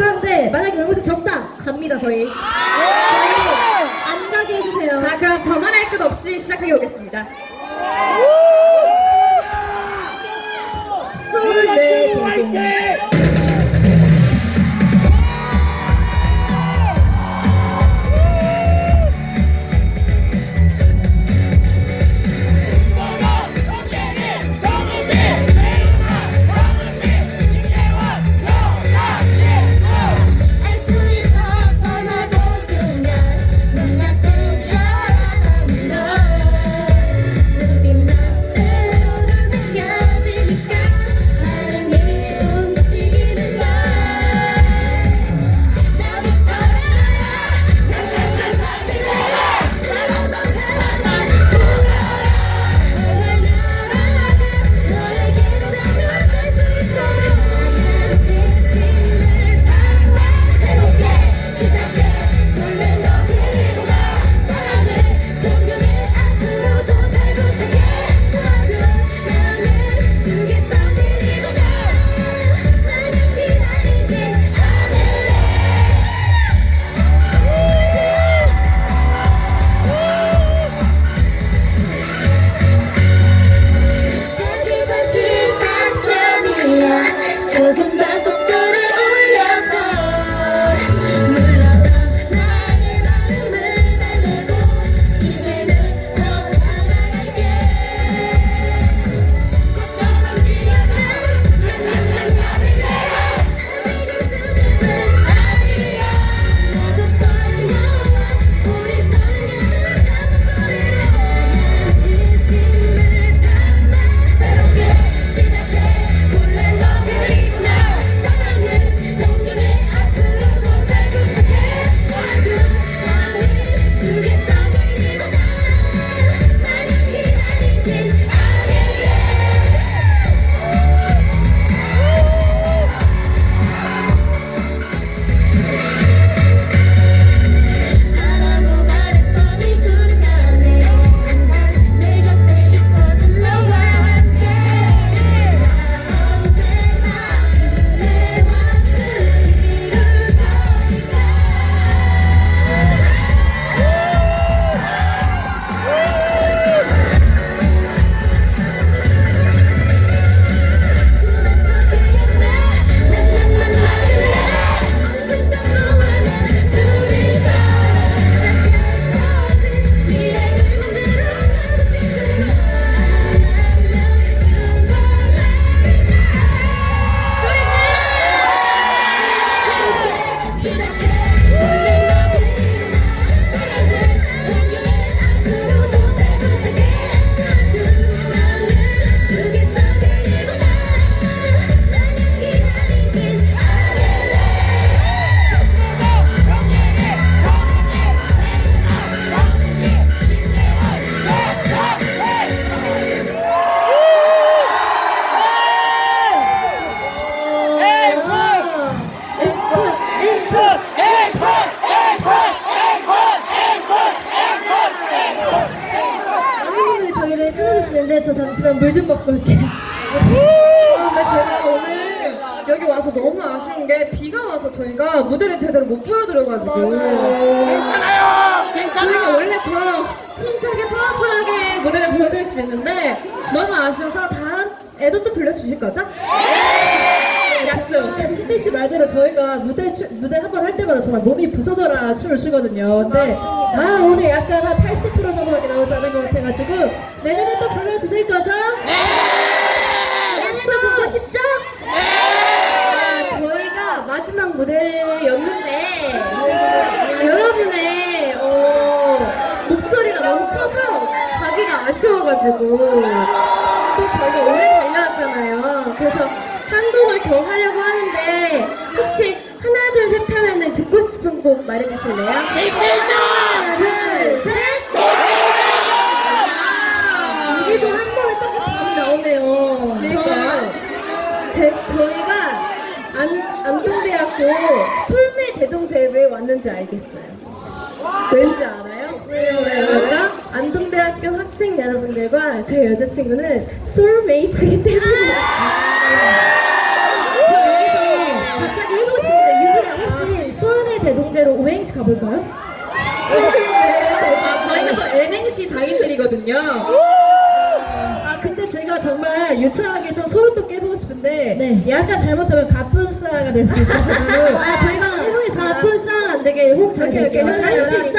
하는데 만약에 응원수 적다 갑니다 저희. 저희 안 가게 해주세요. 자, 그럼 더 말할 것 없이 시작하게 오겠습니다. 저 잠시만 물 좀 먹고 올게요. 아, 근데 제가 오늘 여기 와서 너무 아쉬운 게 비가 와서 저희가 무대를 제대로 못 보여드려가지고. 괜찮아요. 괜찮아. 저희가 원래 더 힘차게 파워풀하게 무대를 보여드릴 수 있는데 너무 아쉬워서 다음에도 또 불러주실 거죠? 약속. 신비 씨 말대로 저희가 무대 추, 무대 한 번 할 때마다 정말 몸이 부서져라 춤을 추거든요. 근데 맞습니다. 아 오늘 약간 한 80% 정도밖에 나오지 않은 것 같아가지고 내년에 또 불러주실 거죠? 네. 내년에도 보고 싶죠? 네. 저희가 마지막 무대를 였는데 여러분의 어, 목소리가 너무 커서 가기가 아쉬워가지고 또 저희가 오래 달려왔잖아요. 그래서 한 곡을 더 하려고 하는데 혹시 하나 둘 셋 하면은 듣고 싶은 곡 말해주실래요? 하나 둘 셋. 아, 우리도 한 번에 딱 답이 나오네요. 그러니까요. 제, 저희가 안, 안동대학교 솔매 대동제에 왜 왔는지 알겠어요. 왠지 알아요? 왜요, 왜요? 왜죠? 안동대학교 학생 여러분들과 제 여자친구는 솔메이트이기 때문에. 어, 저 여기서 갑자기 해보고 싶은데 유준이 대동제로 오행시 가볼까요? 아, 저희가 또 N행시 장인들이거든요. 아 근데 제가 정말 유창하게 좀 소름도 깨보고 싶은데 네. 약간 잘못하면 가뿐싸가 될 수 있어가지고 아 저희가 가뿐싸 안 되게 홍 오케이, 오케이. 잘해주시죠?